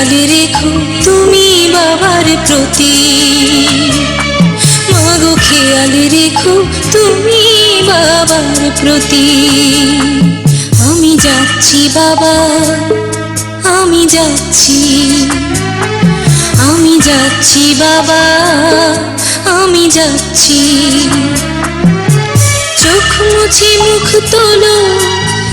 খেয়াল রেখো তুমি বাবার প্রতি। মাগো খেয়াল রেখো তুমি বাবার প্রতি। আমি যাচ্ছি বাবা, আমি যাচ্ছি। আমি যাচ্ছি বাবা, আমি যাচ্ছি। চোখ মুছে মুখ তোলো